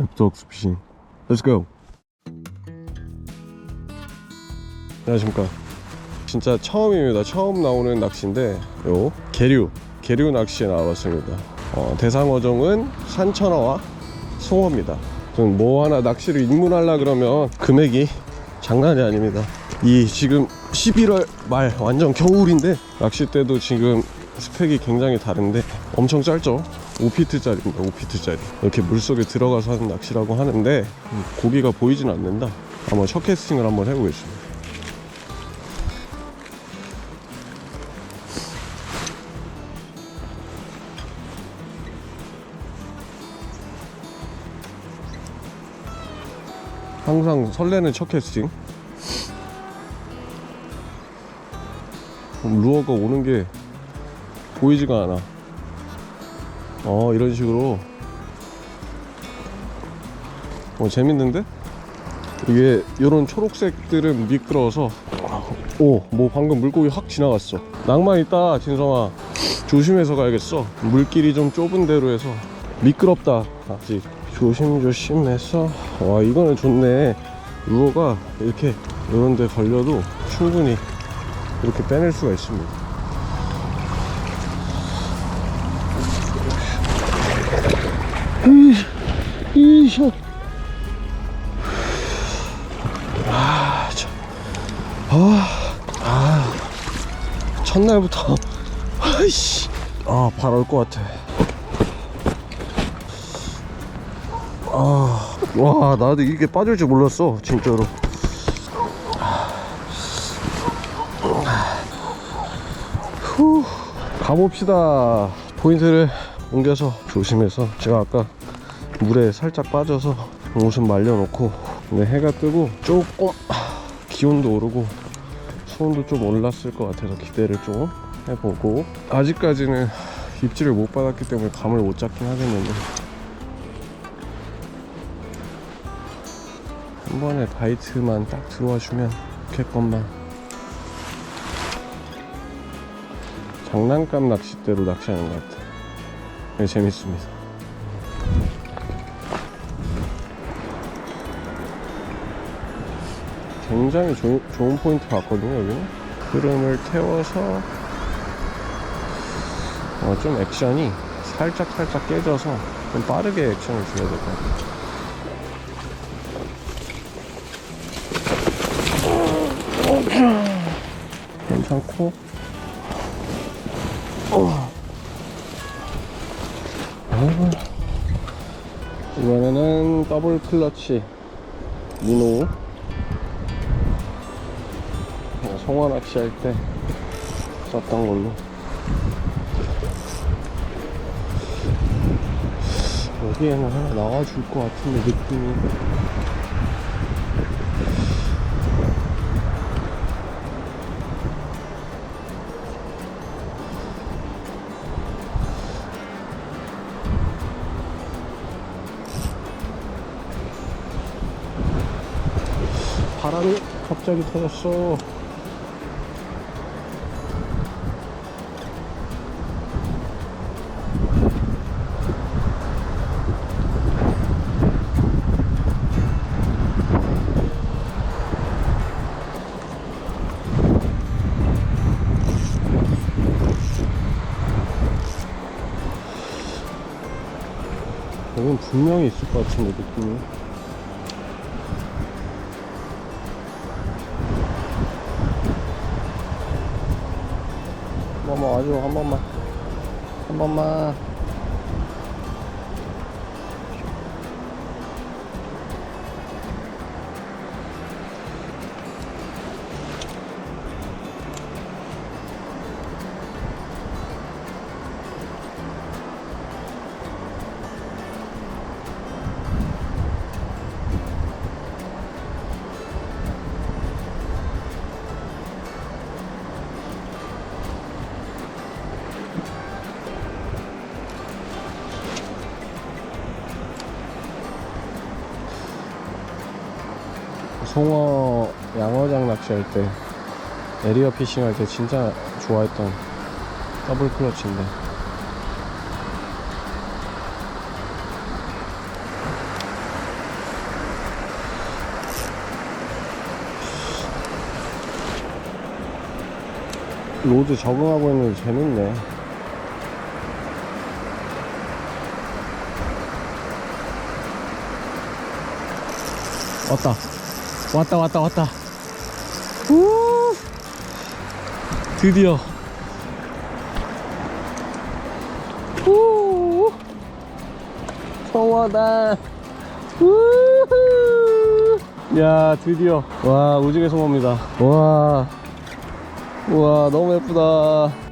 앱독 스 피싱 Let's go. 안녕하십니까. 진짜 처음입니다. 처음 나오는 낚시인데 요 계류. 계류 낚시에 나와봤습니다. 어, 대상어종은 산천어와 송어입니다. 좀뭐 하나 낚시를 입문하려 그러면 금액이 장난이 아닙니다. 이 지금 11월 말 완전 겨울인데 낚싯대도 지금 스펙이 굉장히 다른데 엄청 짧죠 5피트짜리입니다 5피트짜리. 이렇게 물속에 들어가서 하는 낚시라고 하는데 음, 고기가 보이진 않는다. 한번 첫 캐스팅을 한번 해보겠습니다. 항상 설레는 첫 캐스팅. 루어가 오는 게 보이지가 않아 어 이런 식으로. 어 재밌는데? 이게 이런 초록색들은 미끄러워서. 오 뭐 방금 물고기 확 지나갔어. 낭만 있다 진성아. 조심해서 가야겠어. 물길이 좀 좁은 데로 해서. 미끄럽다 아직. 조심조심해서. 와 이거는 좋네. 루어가 이렇게 이런 데 걸려도 충분히 이렇게 빼낼 수가 있습니다 이샷 아, 참. 아, 아, 첫날부터 아이씨 아, 발올 것 같아 아, 와, 나도 이게 빠질 줄 몰랐어, 진짜로. 후, 가봅시다. 포인트를 옮겨서 조심해서 제가 아까 물에 살짝 빠져서 옷은 말려놓고 근데 해가 뜨고 조금 기온도 오르고 수온도 좀 올랐을 것 같아서 기대를 좀 해보고 아직까지는 입질을 못 받았기 때문에 감을 못 잡긴 하겠는데 한 번에 바이트만 딱 들어와 주면 좋겠건만 장난감 낚싯대로 낚시하는 것 같아 네, 재밌습니다. 굉장히 조- 좋은 포인트 같거든요 여기는. 흐름을 태워서 어, 좀 액션이 살짝 살짝 깨져서 좀 빠르게 액션을 줘야 될 것 같아요. 괜찮고. 어. 아이고. 이번에는 더블 클러치. 민호. 송어 낚시할 때 썼던 걸로. 여기에는 하나 나와줄 것 같은데 느낌이 바람이 갑자기 터졌어. 여긴 분명히 있을 것 같은데 느낌이 한 번만 와줘 한 번만 한 번만 그 송어 양어장 낚시할 때 에리어 피싱 할 때 진짜 좋아했던 더블 클러치인데. 로드 적응하고 있는 게 재밌네. 왔다. 왔다 왔다 왔다. 우! 드디어. 우! 성화다. 우후 야 드디어. 와 우직의 송어입니다. 와. 우와 너무 예쁘다